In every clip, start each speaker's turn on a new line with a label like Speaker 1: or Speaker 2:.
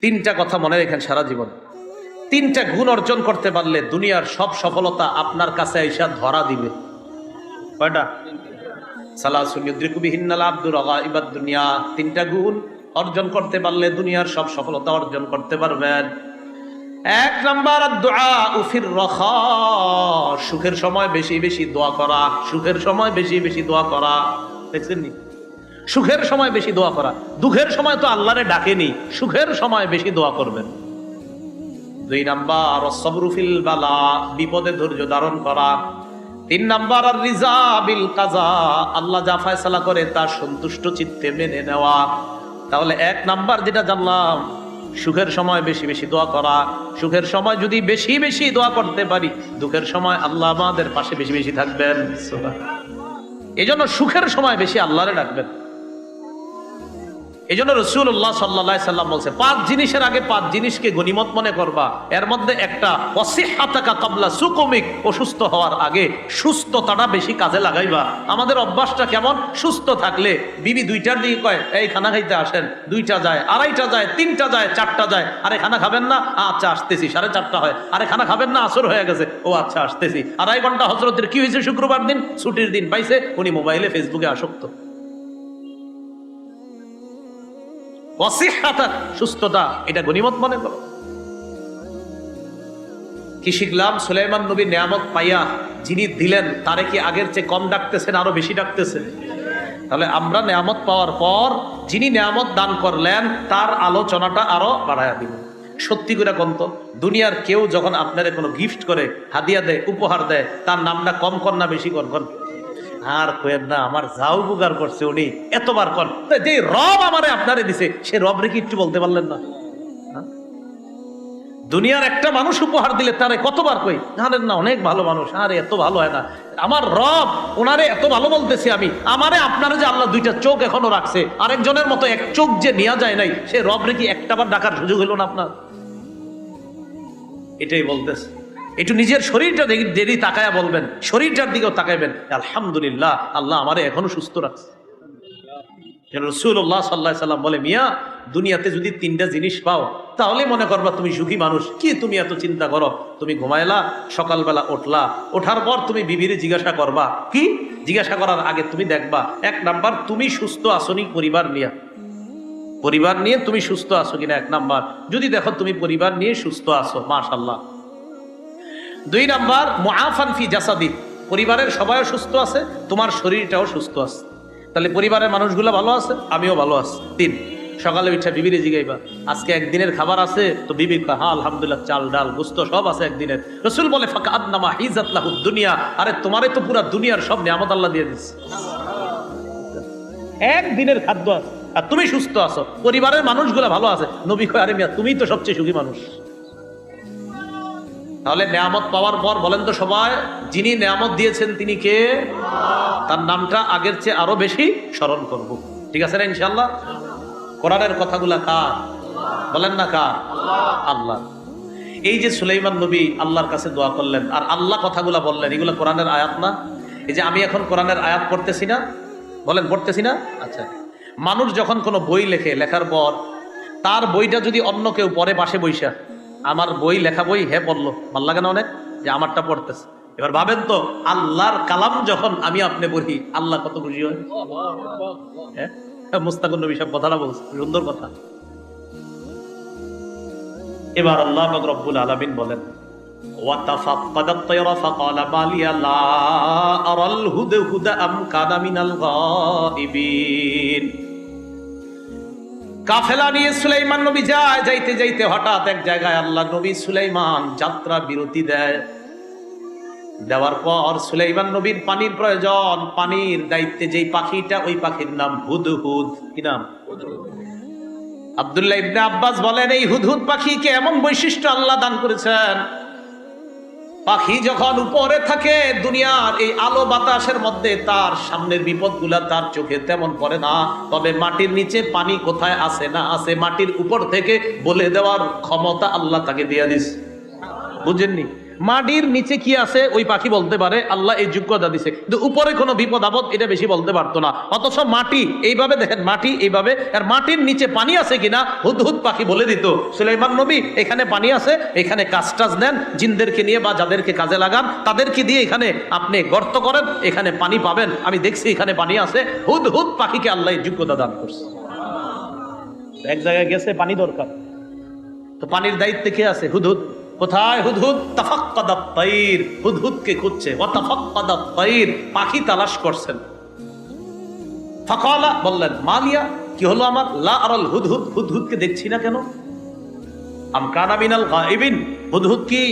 Speaker 1: তিনটা কথা মনে রেখেন সারা জীবন। তিনটা গুণ অর্জন করতে পারলে দুনিয়ার সব সফলতা আপনার কাছে আইসা ধরা দিবে। কয়টা? দুনিয়া। তিনটা গুণ অর্জন করতে পারলে দুনিয়ার সব সফলতা অর্জন করতে পারবেন। এক উফির রখা। সুখের সময় বেশি বেশি দোয়া করা। সুখের সময় বেশি বেশি দোয়া করা। দেখছেন নি? সুখের সময় বেশি দোয়া করা। দুঃখের সময় তো আল্লাহরে ডাকেনি সুখের সময় বেশি দোয়া করবেন। দুই নাম্বার সবরুফিল বালা বিপদে ধৈর্য ধারণ করা। তিন নাম্বার আর রিজা বিল কাজা আল্লাহ যা ফয়সালা করে তা সন্তুষ্ট চিত্তে মেনে নেওয়া। তাহলে এক নাম্বার যেটা জানলাম সুখের সময় বেশি বেশি দোয়া করা। সুখের সময় যদি বেশি বেশি দোয়া করতে পারি দুঃখের সময় আল্লাহ আমাদের পাশে বেশি বেশি থাকবেন। এই জন্য সুখের সময় বেশি আল্লাহরে ডাকবেন। এই জন্য রসুল্লাহ সাল্লা সাল্লাম বলছে, পাঁচ জিনিসের আগে পাঁচ জিনিসকে গনিমত মনে করবা। এর মধ্যে একটা অসিহাতাকা কাবলা, সুকমিক, অসুস্থ হওয়ার আগে সুস্থতাটা বেশি কাজে লাগাইবা। আমাদের অভ্যাসটা কেমন? সুস্থ থাকলে বিবি দুইটার দিকে কয়, এই খানা খাইতে আসেন। দুইটা যায়, আড়াইটা যায়, তিনটা যায়, চারটা যায়। আরে খানা খাবেন না? আচ্ছা আসতেছি। সাড়ে চারটা হয়। আরে খানা খাবেন না? আসর হয়ে গেছে। ও আচ্ছা আসতেছি। আড়াই ঘণ্টা হজরতের কি হয়েছে শুক্রবার দিন? ছুটির দিন পাইছে, উনি মোবাইলে, ফেসবুকে আসক্ত। অসিহাতা সুস্থতা, এটা গনিমত মনে করো। কি শিখলাম? সুলাইমান নবী নিয়ামত পাইয়া যিনি দিলেন, তারে কি আগের চেয়ে কম ডাকতেছেন, আরও বেশি ডাকতেছেন? তাহলে আমরা নিয়ামত পাওয়ার পর যিনি নিয়ামত দান করলেন, তার আলোচনাটা আরও বাড়াইয়া দিব। সত্যি করে কন্ত দুনিয়ার কেউ যখন আপনারে কোনো গিফট করে, হাদিয়া দেয়, উপহার দেয়, তার নামটা কম কর না বেশি কর কন আর কোয়েন না, আমার যা উপকার করছে উনি, এতবার কর যে রব আমারে আপনারে দিছে, সে রব রেখে একটু বলতে পারলেন না? হ্যাঁ? দুনিয়ার একটা মানুষ উপহার দিলে তারে কতবার কই? জানেন না, অনেক ভালো মানুষ, আরে এত ভালো হয় না। আমার রব ওনারে এত ভালো বলতেছি আমি, আমারে আপনারা যে আল্লাহ দুইটা চোখ এখনও রাখছে, আরেকজনের মতো এক চোখ যে নেওয়া যায় নাই, সে রব রেখে একটাবার ডাকার সুযোগ হলো না আপনার? এটাই বলতেছে। একটু নিজের শরীরটা দেরি তাকায়া বলবেন, শরীরটার দিকেও তাকাইবেন। আলহামদুলিল্লাহ, আল্লাহ আমারে এখনও সুস্থ রাখছে। রসুল্লাহ সাল্লাহ সাল্লাম বলে, মিয়া, দুনিয়াতে যদি তিনটা জিনিস পাও, তাহলে মনে করবা তুমি সুখী মানুষ। কি তুমি এত চিন্তা করো? তুমি ঘুমাইলা, সকালবেলা উঠলা, ওঠার পর তুমি বিবিরে জিজ্ঞাসা করবা। কি? জিজ্ঞাসা করার আগে তুমি দেখবা, এক নাম্বার, তুমি সুস্থ আসনি পরিবার নিয়ে। পরিবার নিয়ে তুমি সুস্থ আছো কিনা? এক নাম্বার। যদি দেখো তুমি পরিবার নিয়ে সুস্থ আছো মাশাল্লাহ দুই নাম্বার মুআফান ফি জাসাদি। পরিবারের সবাইও সুস্থ আছে তোমার শরীরটাও সুস্থ আছে। তাহলে পরিবারের মানুষগুলো ভালো আছে আমিও ভালো আছি। তিন সকালে উঠে বিবিরে জিগাইবা আজকে একদিনের খাবার আছে তো বিবি কয়, হ্যাঁ আলহামদুলিল্লাহ চাল ডাল গুস্ত সব আছে একদিনের। রসুল বলে ফাঁকা আদনামা হিজাতলাহু দুনিয়া। আরে তোমারে তো পুরা দুনিয়ার সব নিয়ামত আল্লাহ দিয়ে দিচ্ছে একদিনের খাদ্য আছে আর তুমি সুস্থ আছো। পরিবারের মানুষগুলো ভালো আছে। নবী কয় আরে মিয়া তুমিই তো সবচেয়ে সুখী মানুষ। তাহলে নেয়ামত পাওয়ার পর বলেন তো সবাই, যিনি নেয়ামত দিয়েছেন তিনি কে? তার নামটা আগের চেয়ে আরও বেশি স্মরণ করব। ঠিক আছে না ইনশাল্লাহ কোরআনের কথাগুলা কার? বলেন না কার? আল্লাহ। এই যে সুলাইমান নবী আল্লাহর কাছে দোয়া করলেন, আর আল্লাহ কথাগুলা বললেন, এগুলো কোরআনের আয়াত না? এই যে আমি এখন কোরআনের আয়াত পড়তেছি না? বলেন, পড়তেছি না? আচ্ছা। মানুষ যখন কোনো বই লেখে, লেখার পর, তার বইটা যদি অন্য কেউ পরে পাশে বইসা আমার বই লেখা বই হে পড়লো ভাল লাগে না অনেক যে আমারটা পড়তেছে এবার ভাবেন তো আল্লাহর কালাম যখন আমি আপনি পড়ি আল্লাহ কত খুশি হয় হ্যাঁ মুস্তাকুর নবী সব কথাটা বলছে সুন্দর কথা এবার আল্লাহ পাক রব্বুল আলামিন বলেন وتفقد الطير فقال ما لي لا أرى الهدهد أم كان من الغائبين কাফেলা নিয়ে সুলাইমান নবী যায়, যাইতে যাইতে হঠাৎ এক জায়গায় আল্লাহ নবী সুলাইমান যাত্রা বিরতি দেয়। দেওয়ার পর সুলাইমান নবীর পানির প্রয়োজন, পানির দায়িত্বে যেই পাখিটা, ওই পাখির নাম হুদহুদ। কি নাম? আব্দুল্লাহ ইবনে আব্বাস বলেন, এই হুদহুদ পাখিকে এমন বৈশিষ্ট্য আল্লাহ দান করেছেন পাখি যখন উপরে থাকে, দুনিয়ার এই আলো বাতাসের মধ্যে তার সামনের বিপদগুলা তার চোখে তেমন পড়ে না। তবে মাটির নিচে পানি কোথায় আসে না আসে মাটির উপর থেকে বলে দেওয়ার ক্ষমতা আল্লাহ তাকে দিয়ে দিস বুঝেননি? মাটির নিচে কি আছে, ওই পাখি বলতে পারে, আল্লাহ এই যোগ্যতা দিছে। কিন্তু উপরে কোনো বিপদ আপদ, এটা বেশি বলতে পারতো না। অথচ মাটি, এইভাবে দেখেন, মাটি এইভাবে, আর মাটির নিচে পানি আছে কিনা হুদহুদ পাখি বলে দিত। সুলাইমান নবী, এখানে পানি আছে, এখানে কাজ টাজ নেন, জিনদেরকে নিয়ে বা যাদেরকে কাজে লাগান, তাদেরকে দিয়ে এখানে আপনি গর্ত করেন, এখানে পানি পাবেন। আমি দেখছি এখানে পানি আছে, হুদ হুদ পাখিকে আল্লাহ যোগ্যতা দান করছে। এক জায়গায় গেছে, পানি দরকার। তো পানির দায়িত্বে কে আছে? হুদহুদ কোথায় হুদহুদ? তাফাক্কাদাত তাইর হুদহুদকে খুঁজছে। ও তাফাক্কাদাত তাইর পাখি তালাশ করছেন। ফাকালা বললেন, মালিয়া, কি হলো আমার? লা আরাল হুদহুদ। হুদহুদকে দেখছি না কেন? আম কানা মিনাল গায়বিন। হুদহুদ কি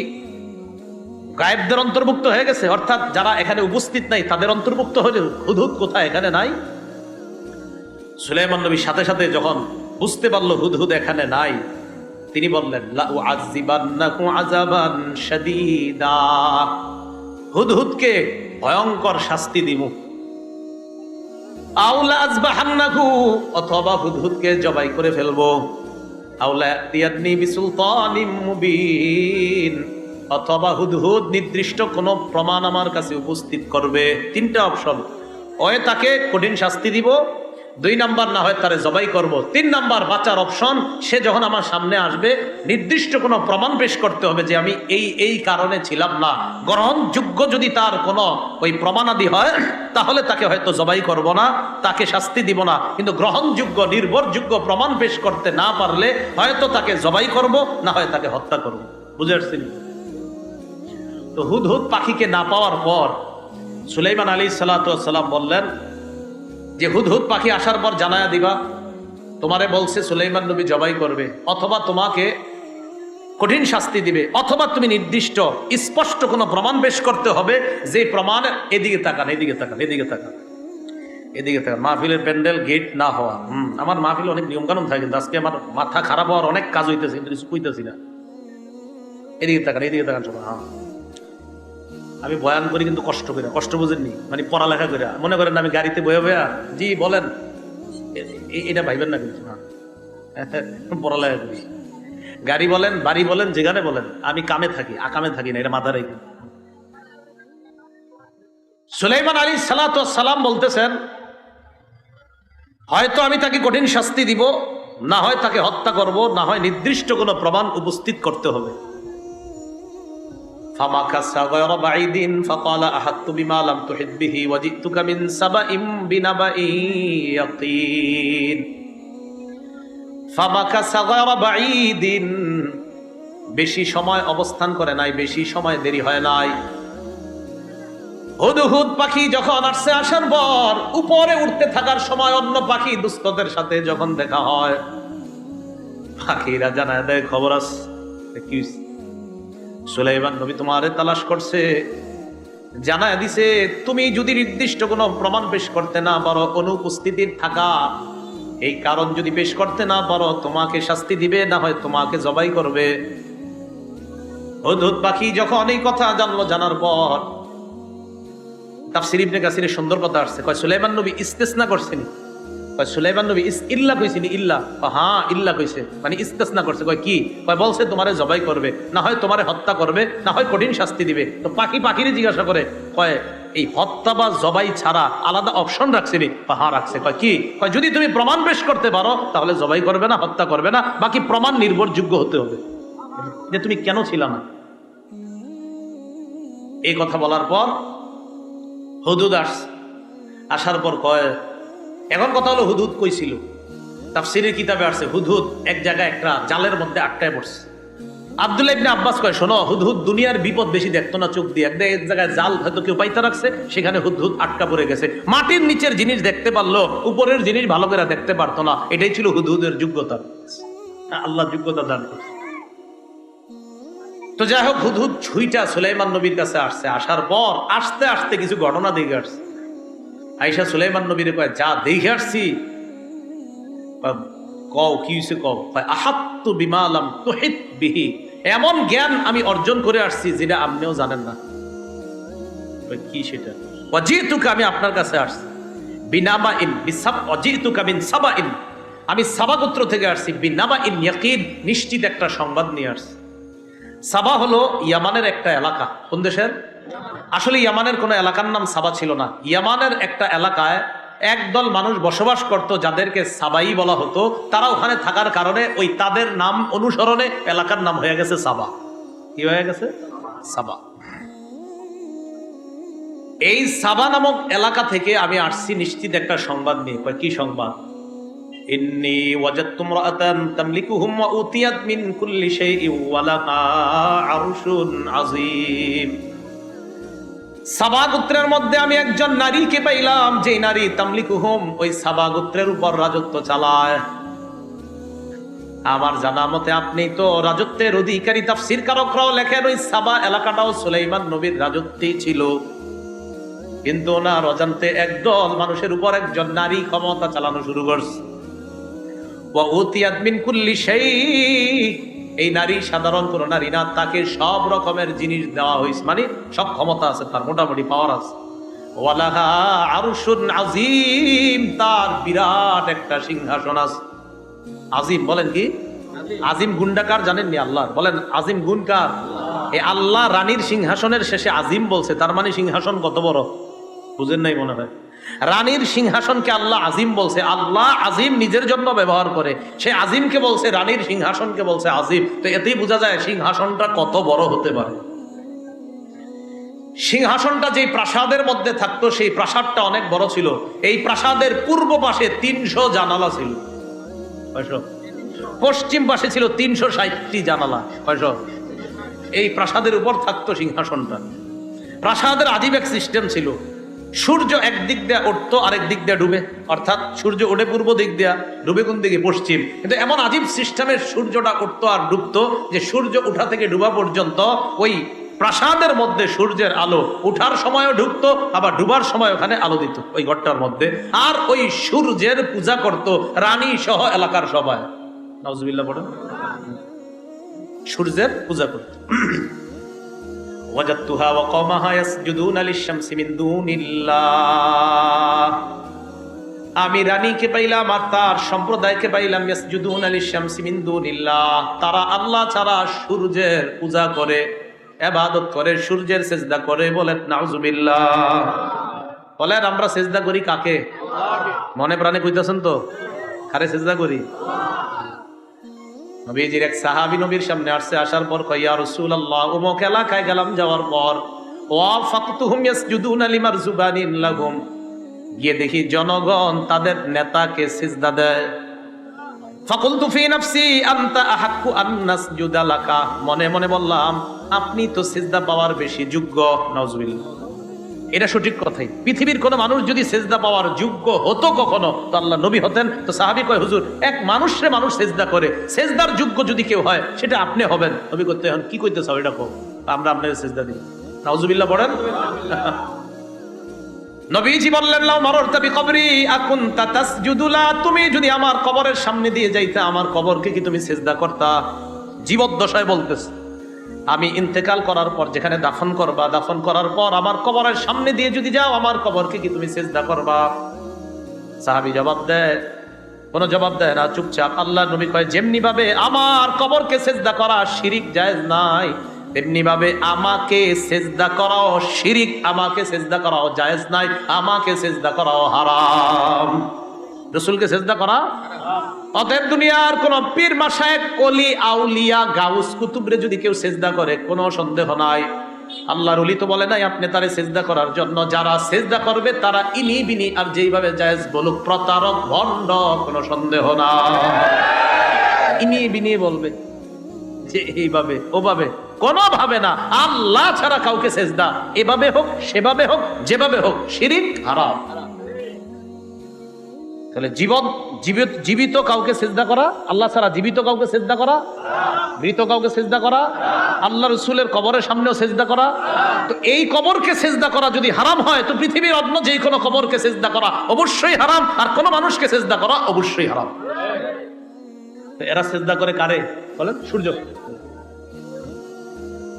Speaker 1: গায়েবদের অন্তর্ভুক্ত হয়ে গেছে? অর্থাৎ যারা এখানে উপস্থিত নাই, তাদের অন্তর্ভুক্ত হলে হুদহুদ কোথায়? এখানে নাই? সুলাইমান নবী সাথে সাথে যখন বুঝতে পারল হুদহুদ এখানে নাই তিনি বললেন হুদহুদকে ভয়ঙ্কর শাস্তি দিব আউলা আজবাহান্নাকু অথবা হুদহুদকে জবাই করে ফেলব। আউলা ইয়াতনি বিসুলতানিম মুবিন, অথবা হুদহুদ নির্দিষ্ট কোনো প্রমাণ আমার কাছে উপস্থিত করবে। তিনটা অপশন। হয় তাকে কঠিন শাস্তি দিব দুই নাম্বার না হয় তারে জবাই করব। তিন নাম্বার বাঁচার অপশন, সে যখন আমার সামনে আসবে, নির্দিষ্ট কোনো প্রমাণ পেশ করতে হবে যে আমি এই এই কারণে ছিলাম না। গ্রহণযোগ্য যদি তার কোনো ওই প্রমাণাদি হয়, তাহলে তাকে হয়তো জবাই করব না, তাকে শাস্তি দিব না। কিন্তু গ্রহণযোগ্য, নির্ভরযোগ্য প্রমাণ পেশ করতে না পারলে হয়তো তাকে জবাই করব, না হয় তাকে হত্যা করব। বুঝে আসছেন? তো হুদ হুদ পাখিকে না পাওয়ার পর সুলাইমান আলী সাল্লাম বললেন যে হুদহুদ পাখি আসার পর জানায়া দিবা, তোমারে বলছে, সুলাইমান নবী জবাই করবে, অথবা তোমাকে কঠিন শাস্তি দিবে, অথবা তুমি নির্দিষ্ট, স্পষ্ট কোনো প্রমাণ পেশ করতে হবে, যে প্রমাণ এদিকে তাকান এদিকে তাকান এদিকে তাকান এদিকে তাকান। মাহফিলের প্যান্ডেল গেট না হওয়া, হুম, আমার মাহফিল অনেক নিয়মকানুন থাকে, কিন্তু আজকে আমার মাথা খারাপ হওয়ার অনেক কাজ হইতেছে, কিন্তু কিছু কইতেছি না। এদিকে তাকান এদিকে তাকান সবাই হ্যাঁ। আমি বয়ান করি কিন্তু কষ্ট করে, কষ্ট বুঝেননি মানে পড়ালেখা করে। মনে করেন আমি গাড়িতে বয়ে বয়া, জি, বলেন। এটা ভাইবেন না কিন্তু পড়ালেখা করি। গাড়ি বলেন, বাড়ি বলেন, যেখানে বলেন, আমি কামে থাকি, আকামে থাকি না, এটা মাথা রেখে। সুলাইমান আলী সালাম বলতেছেন, হয়তো আমি তাকে কঠিন শাস্তি দিব, না হয় তাকে হত্যা করব, না হয় নির্দিষ্ট কোনো প্রমাণ উপস্থিত করতে হবে। فمكث غير بعيد فقال أحطت بما لم تحط به وجئتك من سبأ بنبأ يقين فمكث غير بعيد বেশি সময় অবস্থান করে নাই বেশি সময় দেরি হয় নাই হুদহুদ পাখি যখন আসছে আসার পর উপরে উঠতে থাকার সময় অন্য পাখি দুস্থদের সাথে যখন দেখা হয় পাখিরা জানায় দেয় খবর আছে কি হইছে? সুলাইমান নবী তোমারে তালাশ করছে। জানায় দিছে, তুমি যদি নির্দিষ্ট কোনো প্রমাণ পেশ করতে না পারো, অনুপস্থিতির থাকা। এই কারণ যদি পেশ করতে না পারো, তোমাকে শাস্তি দিবে, না হয় তোমাকে জবাই করবে। হুদহুদ পাখি যখন এই কথা জানলো, জানার পর তাফসির ইবনে কাসিরের সুন্দর কথা আসছে। কয়, সুলাইমান নবী ইস্তেসনা করছেন? সুলাইমান নবী ইস ইল্লা কইছেন ইল্লা। কয়, হ্যাঁ ইল্লা কইছে। মানে ইস্তেসনা করছে। কয় কি? কয় বলছে তোমারে জবাই করবে। না হয় তোমারে হত্যা করবে না হয় কঠিন শাস্তি দিবে। তো পাখি পাখিরে জিজ্ঞাসা করে কয় এই হত্যা বা জবাই ছাড়া আলাদা অপশন রাখছে নি? কয়, হ্যাঁ রাখছে। কয় কি? কয় যদি তুমি প্রমাণ পেশ করতে পারো তাহলে জবাই করবে না হত্যা করবে না। বাকি প্রমাণ নির্ভরযোগ্য হতে হবে। যে তুমি কেন ছিল না? এই কথা বলার পর হুদুদ আস আসার পর কয় এখন কথা হলো হুদুদ কইছিল। তাফসিরের কিতাবে আসছে, হুদহুদ এক জায়গায় একটা জালের মধ্যে আটকায় পড়ছে। আব্দুল্লাহ ইবনে আব্বাস কয়, শোনো, হুদহুদ দুনিয়ার বিপদ বেশি দেখতো না চোখ দিয়ে। একটা এক জায়গায় জাল হয়তো কেউ পাইতে রাখছে, সেখানে হুদহুদ আটকা পড়ে গেছে। মাটির নিচের জিনিস দেখতে পারল, উপরের জিনিস ভালো করে দেখতে পারতো না। এটাই ছিল হুদহুদের যোগ্যতা। আল্লাহ যোগ্যতা দান করছে। তো যাই হোক, হুদহুদ ছুইটা সুলাইমান নবীর কাছে আসছে। আসার পর আসতে আসতে কিছু ঘটনা দেখে আসছে। আইসা সুলাইমান নবীর কয়, যা দেখে আসছি। কও, কি হয়েছে কও? আহাত্তু বিমালাম তোহিত বিহি। এমন জ্ঞান আমি অর্জন করে আসছি যেটা আপনিও জানেন না। কি সেটা? অজিতুকে, আমি আপনার কাছে আসছি। বিনামা ইন বিসাব, অজিতুকা বিন সাবা ইন আমি সাবাগোত্র থেকে আসছি। বিনামা ইন ইয়াকিন, নিশ্চিত একটা সংবাদ নিয়ে আসছি। সাবা হলো ইয়ামানের একটা এলাকা। কোন দেশের? আসলে ইয়ামানের কোনো এলাকার নাম সাবা ছিল না। ইয়ামানের একটা এলাকায় একদল মানুষ বসবাস করত যাদেরকে সাবাই বলা হতো। তারা ওখানে থাকার কারণে ওই তাদের নাম অনুসরণে এলাকার নাম হয়ে গেছে সাবা। কি হয়ে গেছে? সাবা। এই সাবা নামক এলাকা থেকে আমি আসছি নিশ্চিত একটা সংবাদ নিয়ে। কি সংবাদ? ওয়া উতিয়াত মিন সাবা গোত্রের মধ্যে আমি একজন নারীকে পাইলাম যে নারী তামলিকুহুম ওই সাবা গোত্রের উপর রাজত্ব চালায়। আমার জানা মতে আপনি তো রাজত্বের অধিকারী তাফসির কারকরাও লেখেন, ওই সাবা এলাকাটাও সুলাইমান নবীর রাজত্বেই ছিল। কিন্তু ওনার অজান্তে একদল মানুষের উপর একজন নারী ক্ষমতা চালানো শুরু করছে। ওয়া উতিয়াত মিন কুল্লি শাই এই নারী সাধারণ কোন নারী না তাকে সব রকমের জিনিস দেওয়া হয়েছে। মানে সব ক্ষমতা আছে তার মোটামুটি পাওয়ার আছে। ওয়ালাহা আরশুন আজিম তার বিরাট একটা সিংহাসন আছে। আজিম বলেন কি? আজিম। গুন্ডাকার জানেননি আল্লাহ? বলেন আজিম গুণ কার? এই আল্লাহ রানীর সিংহাসনের শেষে আজিম বলছে তার মানে সিংহাসন কত বড়? বুঝেন নাই মনে হয়। রানীর সিংহাসনকে আল্লাহ আজিম বলছে। আল্লাহ আজিম নিজের জন্য ব্যবহার করে। সে আজিমকে বলছে, রানীর সিংহাসনকে বলছে আজিম। তো এতেই বোঝা যায় সিংহাসনটা কত বড় হতে পারে। সিংহাসনটা যেই প্রাসাদের মধ্যে থাকতো, সেই প্রাসাদটা অনেক বড় ছিল। এই প্রাসাদের পূর্ব পাশে তিনশো জানালা ছিল? পশ্চিম পাশে ছিল তিনশো ষাটটি জানালা। এই প্রাসাদের উপর থাকতো সিংহাসনটা। প্রাসাদের আজীব এক সিস্টেম ছিল। সূর্য একদিক দিয়ে উঠতো, আরেক দিক দিয়ে ডুবে। অর্থাৎ সূর্য ওঠে পূর্ব দিক দিয়া, ডুবে কোন দিকে? পশ্চিম। কিন্তু এমন আজীব সিস্টেমের সূর্যটা উঠতো আর ডুবতো যে সূর্য উঠা থেকে ডুবা পর্যন্ত ওই প্রাসাদের মধ্যে সূর্যের আলো উঠার সময়ও ঢুকতো আবার ডুবার সময় ওখানে আলো দিত, ওই ঘরটার মধ্যে। আর ওই সূর্যের পূজা করত রানী সহ এলাকার সবাই। নজবিল্লা পড়েন সূর্যের পূজা করত। ওয়াজাদতুহা ওয়া কওমাহা ইয়াসজুদুনা আমি রানীকে পাইলাম আর তার সম্প্রদায়কে পাইলাম ইয়াসজুদুন আলী শামসি মিন নিল্লাহ তারা আল্লাহ ছাড়া সূর্যের পূজা করে ইবাদত করে সূর্যের সেজদা করে বলেন নাউজুবিল্লাহ। বলেন আমরা সেজদা করি কাকে? মনে প্রাণে কইতাছেন তো কারে সেজদা করি? নবীজির এক সাহাবি নবীর সামনে আসছে, আসার পর কইয়া রসুল আল্লাহ অমুক এলাকায় গেলাম যাওয়ার পর গিয়ে দেখি জনগণ তাদের নেতাকে সিজদা দেয়। ফাকুলতু ফি নাফসি, আনতা আহাক্কু আন নাসজুদা লাকা। মনে মনে বললাম, আপনি তো সিজদা পাওয়ার বেশি যোগ্য। নাউজুবিল্লাহ। এটা সঠিক কথাই। পৃথিবীর কোন মানুষ যদি সেজদা পাওয়ার যোগ্য হতো কখনো, তো আল্লাহ নবী হতেন, তো সাহাবি কয়, হুজুর, এক মানুষরে মানুষ সেজদা করে, সেজদার যোগ্য যদি কেউ হয়, সেটা আপনি হবেন। নবী করতে হন কি কইতে চাও এটা কো আমরা আপনাকে সেজদা দিই। নাউজুবিল্লাহ পড়েন। নবীজি বললেন, লাউ মাররতা বিকবরি, আকুনতা তাসজুদুলা তুমি যদি আমার কবরের সামনে দিয়ে যাইতে, আমার কবরকে কি তুমি সেজদা করতা? জীবদ্দশায় বলতেছে। আমি ইন্তেকাল করার পর যেখানে দাফন করবা, দাফন করার পর আমার কবরের সামনে দিয়ে যদি যাও, আমার কবরকে কি তুমি সেজদা করবা? সাহাবি জবাব দেয়, কোনো জবাব দেয় না, চুপচাপ। আল্লাহ নবী কয় যেমনি ভাবে আমার কবরকে সেজদা করা শিরিক জায়েজ নাই তেমনি ভাবে আমাকে সেজদা করাও শিরিক, আমাকে সেজদা করাও জায়েজ নাই, আমাকে সেজদা করাও হারাম। রসুলকে সেজদা করা? অতএব দুনিয়ার কোন পীর মাসায় কলি আউলিয়া, গাউস, কুতুবরে যদি কেউ সেজদা করে, কোনো সন্দেহ নাই। আল্লাহর অলি তো বলে নাই, আপনি তারে সেজদা করার জন্য। যারা সেজদা করবে, তারা ইনি বিনি আর যেইভাবে জায়েজ বলুক, প্রতারক, ভণ্ড, কোনো সন্দেহ না ইনি বিনি বলবে যে এইভাবে, ওভাবে, কোনোভাবে না। আল্লাহ ছাড়া কাউকে সেজদা এভাবে হোক, সেভাবে হোক, যেভাবে হোক, শিরিক, হারাম। তাহলে জীবন, জীবিত জীবিত কাউকে সেজদা করা, আল্লাহ ছাড়া জীবিত কাউকে সেজদা করা, মৃত কাউকে সেজদা করা, আল্লাহ রসুলের কবরের সামনেও সেজদা করা। তো এই কবরকে সেজদা করা যদি হারাম হয়, তো পৃথিবীর অন্য যেই কোনো কবরকে সেজদা করা অবশ্যই হারাম, আর কোনো মানুষকে সেজদা করা অবশ্যই হারাম। এরা সেজদা করে কারে? বলেন, সূর্য।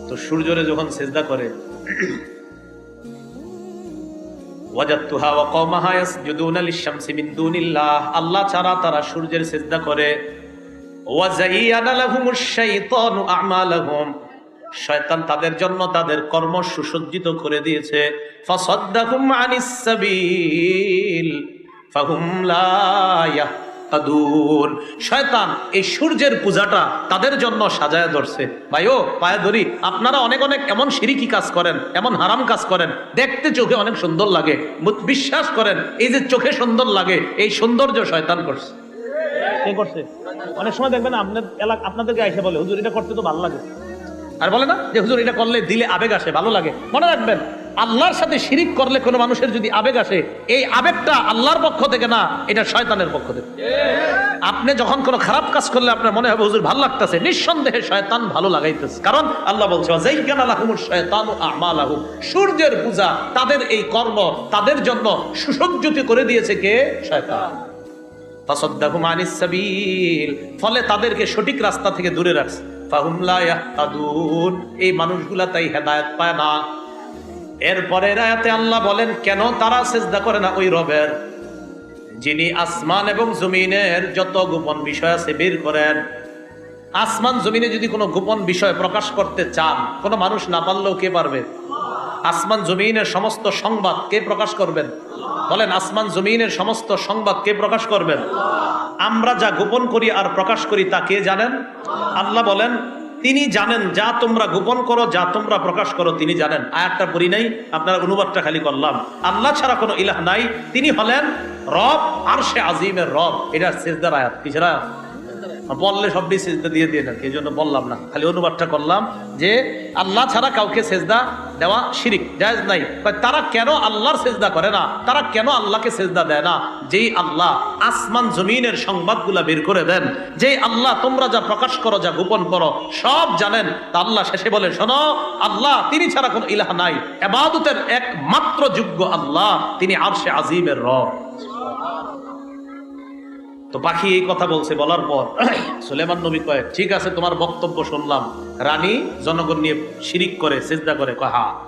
Speaker 1: তো সূর্যরে যখন সেজদা করে ওয়াজাদতুহা ওয়া কওমাহা ইয়াসজুদুনা লিশ-শামসি মিন দুনিল্লাহ। আল্লাহ ছাড়া তারা সূর্যের সিজদা করে। ওয়া যায়্যানা লাহুমুশ শাইতানু আমালাহুম। শয়তান তাদের জন্য তাদের কর্ম সুসজ্জিত করে দিয়েছে। ফাসাদ্দাকুম আনিস সাবিল ফাহুম লা ইয়াহতাদুন শয়তান এই সূর্যের পূজাটা তাদের জন্য সাজায় ধরছে। ভাইও পায়ে ধরি আপনারা অনেক অনেক এমন সিরিকি কাজ করেন এমন হারাম কাজ করেন দেখতে চোখে অনেক সুন্দর লাগে বিশ্বাস করেন এই যে চোখে সুন্দর লাগে এই সৌন্দর্য শয়তান করছে।
Speaker 2: কে করছে? অনেক সময় দেখবেন আপনার এলাকা আপনাদেরকে আইসা বলে হুজুর এটা করতে তো ভালো লাগে।
Speaker 1: আর বলে না যে হুজুর এটা করলে দিলে আবেগ আসে ভালো লাগে। মনে রাখবেন আল্লাহর সাথে শিরিক করলে কোনো মানুষের যদি আবেগ আসে, এই আবেগটা আল্লাহর পক্ষ থেকে না, এটা শয়তানের পক্ষ থেকে। আপনি যখন কোনো খারাপ কাজ করলে আপনার মনে হবে, হুজুর, ভালো লাগতেছে। নিঃসন্দেহে শয়তান ভালো লাগাইতেছে। কারণ আল্লাহ বলছে। সূর্যের পূজা তাদের এই কর্ম, তাদের জন্য সুসজ্জিত করে দিয়েছে কে? শয়তান। ফলে তাদেরকে সঠিক রাস্তা থেকে দূরে রাখছে। এই মানুষগুলা তাই হেদায়েত পায় না। এরপরে আয়াতে আল্লাহ বলেন, কেন তারা চেষ্টা করে না ওই রবের? যিনি আসমান এবং জমিনের যত গোপন বিষয় আছে বের করেন। আসমান জমিনে যদি কোনো গোপন বিষয় প্রকাশ করতে চান, কোনো মানুষ না পারলেও কে পারবে? আসমান জমিনের সমস্ত সংবাদ কে প্রকাশ করবেন? বলেন, আসমান জমিনের সমস্ত সংবাদ কে প্রকাশ করবেন? আমরা যা গোপন করি আর প্রকাশ করি তা কে জানেন? আল্লাহ বলেন তিনি জানেন, যা তোমরা গোপন করো, যা তোমরা প্রকাশ করো, তিনি জানেন। আয়াতটা পড়ি নাই, আপনারা অনুবাদটা খালি করলাম। আল্লাহ ছাড়া কোনো ইলাহ নাই, তিনি হলেন রব আর সে আজিমের রব। এটা সেজদার আয়াত। পিছরা বললে সবটি সেজদা দিয়ে দিয়ে এই জন্য বললাম না। খালি অনুবাদটা করলাম যে আল্লাহ ছাড়া কাউকে সেজদা দেওয়া শিরিক, জায়েজ নাই। তারা কেন আল্লাহর সেজদা করে না? তারা কেন আল্লাহকে সেজদা দেয় না? যেই আল্লাহ আসমান জমিনের সংবাদগুলা বের করে দেন, যেই আল্লাহ তোমরা যা প্রকাশ করো, যা গোপন করো, সব জানেন, তা আল্লাহ শেষে বলে, শোনো, আল্লাহ তিনি ছাড়া কোনো ইলাহা নাই। এবাদতের একমাত্র যোগ্য আল্লাহ, তিনি আরশে আজিমের রব। তো পাখি এই কথা বলছে, বলার পর সুলেমান নবী কয়, ঠিক আছে, তোমার বক্তব্য শুনলাম। রানী জনগণ নিয়ে শিরিক করে, সেজদা করে, কয়, হা।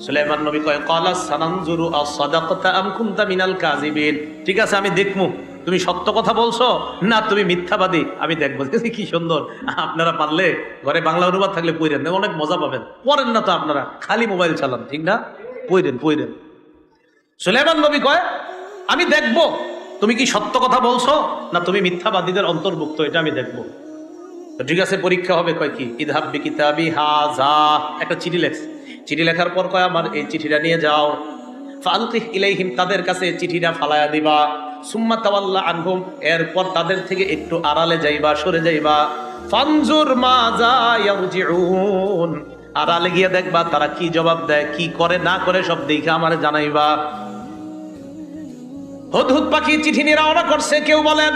Speaker 1: সুলেমান নবী কয়, কলা সানানজুরু আস-সাদাকাতা আম কুনতা মিনাল কাযিবিন। ঠিক আছে, আমি দেখমু। তুমি সত্য কথা বলছো? না, তুমি মিথ্যাবাদী। আমি দেখব। কি সুন্দর। আপনারা পারলে ঘরে বাংলা অনুবাদ থাকলে পড়েন অনেক মজা পাবেন। পড়েন না তো আপনারা, খালি মোবাইল চালান, ঠিক না? পড়েন পড়েন। সুলেমান নবী কয়, আমি দেখব। তুমি কি সত্য কথা বলছো? না তুমি মিথ্যাবাদীদের অন্তর্ভুক্ত? এটা আমি দেখব। ঠিক আছে, পরীক্ষা হবে, কয় কি? ইদহাব্বি কিতাবি হাজা। একটা চিঠি লেখ। চিঠি লেখার পর কয়, আমার এই চিঠিটা নিয়ে যাও। ফালকিহ ইলাইহিম, তাদের কাছে চিঠিটা ফালায়া দিবা। সুম্মা তাওয়াল্লা আনহুম, এরপর তাদের থেকে একটু আড়ালে যাইবা, সরে যাইবা। ফানজুর মা যা ইয়ারজিউন। আড়ালে গিয়ে দেখবা তারা কি জবাব দেয়, কি করে, না করে সব দেখে আমার জানাইবা। হুদহুদ পাখি চিঠি নিয়ে রওনা করছে, কেউ বলেন,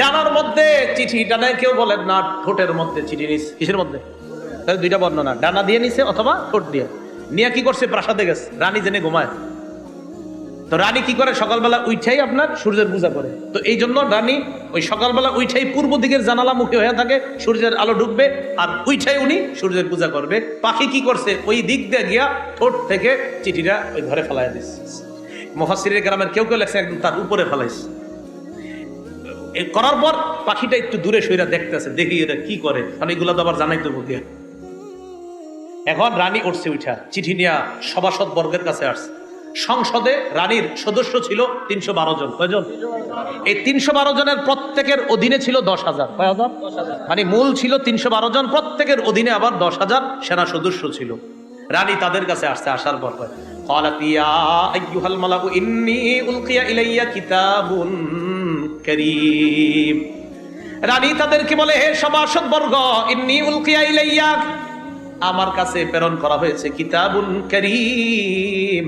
Speaker 1: ডানার মধ্যে চিঠি, ডানায় কেউ বলেন না, ঠোঁটের মধ্যে চিঠি নিস, কিসের মধ্যে? দুইটা বর্ণনা ডানা দিয়ে নিছে অথবা ঠোঁট দিয়ে। নিয়ে কি করছে, প্রাসাদে গেছে, রানী জেনে ঘুমায়। তো রানী কি করে? সকালবেলা উইঠাই আপনার, সূর্যের পূজা করে। তো এই জন্য রানী ওই সকালবেলা উইঠাই পূর্ব দিকের জানালা মুখে হয়ে থাকে, সূর্যের আলো ঢুকবে, আর উইঠাই উনি সূর্যের পূজা করবে। পাখি কি করছে? ওই দিক দিয়ে গিয়া ঠোঁট থেকে চিঠিটা ওই ঘরে ফেলাই দিচ্ছে মফাসিরের গ্রামের কেউ কেউ লেখছে, একদম তার উপরে ফেলাইছে। এ করার পর পাখিটা একটু দূরে সইরা দেখতেছে, দেখি এটা কি করে। কারণ এগুলো তো আবার জানাই দেবো কে। এখন রানী উঠছে উঠা চিঠি নিয়ে সভাসদ বর্গের কাছে আসছে। সংসদে রানীর সদস্য ছিল তিনশো বারো জন। কয়জন? এই তিনশো বারো জনের প্রত্যেকের অধীনে ছিল দশ হাজার। কয় হাজার মানে মূল ছিল তিনশো বারো জন, প্রত্যেকের অধীনে আবার দশ হাজার সেনা সদস্য ছিল। রানী তাদের কাছে আসছে, আসার পর قالت يا أيها الملأ إني ألقي إلي كتاب রানী তাদেরকে বলে, হে সভাসদ বর্গ ইন্নি উলকিয়া ইলাইয়া। আমার কাছে প্রেরণ করা হয়েছে কিতাবুন করিম।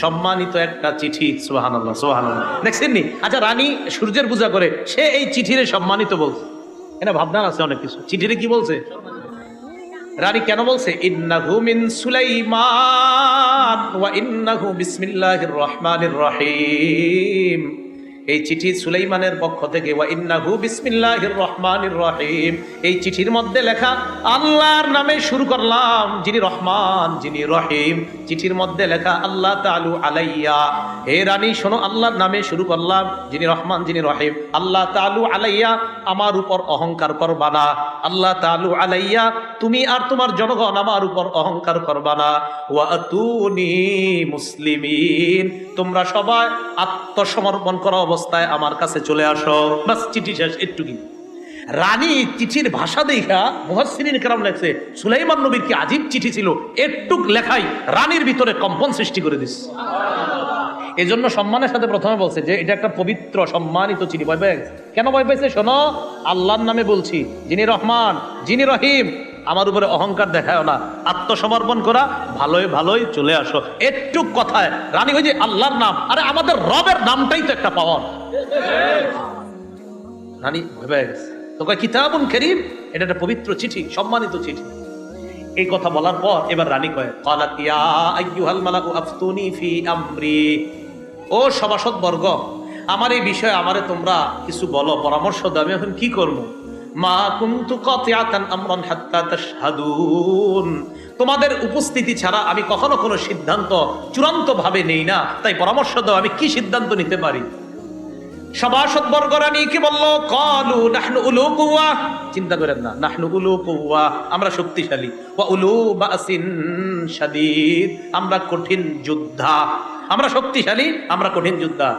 Speaker 1: সম্মানিত একটা চিঠি, সুবহানাল্লাহ সুবহানাল্লাহ। দেখছেন নি? আচ্ছা রানী সূর্যের পূজা করে, সে এই চিঠিরে সম্মানিত বলছে। এটা ভাবনার আছে অনেক কিছু। চিঠিরে কি বলছে? রানী কেন বলছে? ইন্নাহু মিন সুলাইমান ওয়া ইন্নাহু বিসমিল্লাহির রহমানির রহিম। এই চিঠি সুলাইমানের পক্ষ থেকে, ওয়া ইন্নাহু বিসমিল্লাহির রহমানির রহিম। এই চিঠির মধ্যে লেখা, আল্লাহর নামে শুরু করলাম যিনি রহমান, যিনি রহিম। চিঠির মধ্যে লেখা, আল্লাহ তাআলু আলাইয়া। হে রানী, শোনো, আল্লাহর নামে শুরু করলাম যিনি রহমান, যিনি রহিম। আল্লাহ তাআলু আলাইয়া, আমার উপর অহংকার করবা না। আল্লাহ তাআলু আলাইয়া, তুমি আর তোমার জনগণ আমার উপর অহংকার করবা না। ওয়া আতুনি মুসলিমিন। তোমরা সবাই আত্মসমর্পণ করা অবস্থায় আমার কাছে চলে আসো। বাস, চিঠি শেষ একটু কি রানী চিঠির ভাষা দেখা মুহাসসিরিন কেরাম লেখছে, সুলাইমান নবীর কি আজীব চিঠি ছিল? একটুক লেখাই রানীর ভিতরে কম্পন সৃষ্টি করে দিস। এই জন্য সম্মানের সাথে প্রথমে বলছে যে, এটা একটা পবিত্র, সম্মানিত চিঠি। ভয় পেয়ে কেন ভয় পেয়েছে? শোনো, আল্লাহর নামে বলছি, যিনি রহমান, যিনি রহিম আমার উপরে অহংকার দেখায় না। আত্মসমর্পণ করা ভালোই ভালোই চলে আসো। একটু কথায়, রানী ওই যে আল্লাহর নাম, আরে আমাদের রবের নামটাই তো একটা পাওয়ার। রানী ভেবে গেছে। তো কয়, কিতাবুন করিম এটা একটা পবিত্র চিঠি, সম্মানিত চিঠি। এই কথা বলার পর এবার রানী কয়, কালাত ইয়া আইয়ুহাল মালাকু আফতুনি ফি আমরি ও সভাসদ বর্গ আমার এই বিষয়ে আমারে তোমরা কিছু বলো, পরামর্শ দাও, আমি এখন কি করব? মা কুনতু কাতিয়াতান আমরান হাত্তা তাশহাদুন। তোমাদের উপস্থিতি ছাড়া আমি কখনো কোনো সিদ্ধান্ত চূড়ান্ত ভাবে নেই না। তাই পরামর্শ দাও, আমি কি সিদ্ধান্ত নিতে পারি? সভাসদ বর্গরানী কি বলল? কলু নাহনু উলু কুয়া চিন্তা করেন না, নাহনু উলু কুয়া আমরা শক্তিশালী। ওয়া উলু বাসিন শাদীদ। আমরা কঠিন যোদ্ধা। আমরা শক্তিশালী, আমরা কঠিন যোদ্ধা।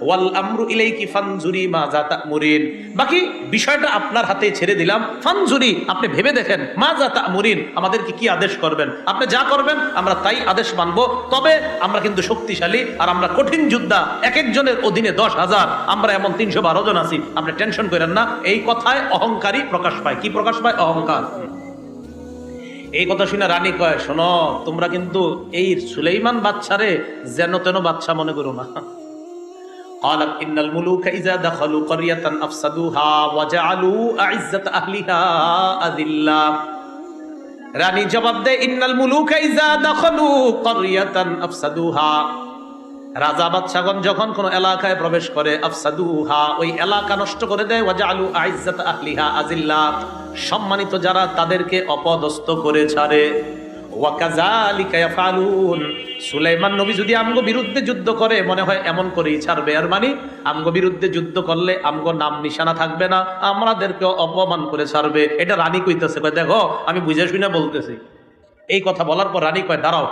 Speaker 1: ওয়াল আমরু ইলাইকি ফানজুরি মা যা তা'মুরিন বাকি বিষয়টা আপনার হাতে ছেড়ে দিলাম। ফানজুরি, আপনি ভেবে দেখেন। মা যা তা'মুরিন আমাদেরকে কি আদেশ করবেন? আপনি যা করবেন, আমরা তাই আদেশ মানবো। তবে আমরা কিন্তু শক্তিশালী আর আমরা কঠিন যোদ্ধা। এক একজনের অধীনে দশ হাজার, আমরা এমন তিনশো বারো জন আছি। আপনি টেনশন করেন না। এই কথায় অহংকারী প্রকাশ পায়। কি প্রকাশ পায়? অহংকার। এই কথা শুনে রানী কয় শোনো তোমরা কিন্তু এই সুলেইমান বাচ্চারে যেন তেন বাচ্চা মনে করো না قالت إن الملوك إذا دخلوا قرية أفسدوها وجعلوا أعزة أهلها أذلة রানী জবাব দেয় ইন্নাল মুলুকা ইজা দাখালু ক্বরিয়াতান আফসাদুহা রাজা বাদশাগণ যখন কোন এলাকায় প্রবেশ করে, আফসাদুহা, ওই এলাকা নষ্ট করে দেয় ওয়াজআলু আইজ্জাত আহলিহা আজিল্লা, সম্মানিত যারা তাদেরকে অপদস্থ করে ছাড়ে। সুলাইমান নবী যদি আমগো বিরুদ্ধে যুদ্ধ করে, মনে হয় এমন করেই ছাড়বে। আর মানে আমগো বিরুদ্ধে যুদ্ধ করলে আমগো নাম নিশানা থাকবে না আমাদেরকে অপমান করে ছাড়বে। এটা রানী কইতেছে দেখো, আমি বুঝে শুনে বলতেছি। এই কথা বলার পর রানী কয়, দাঁড়াও।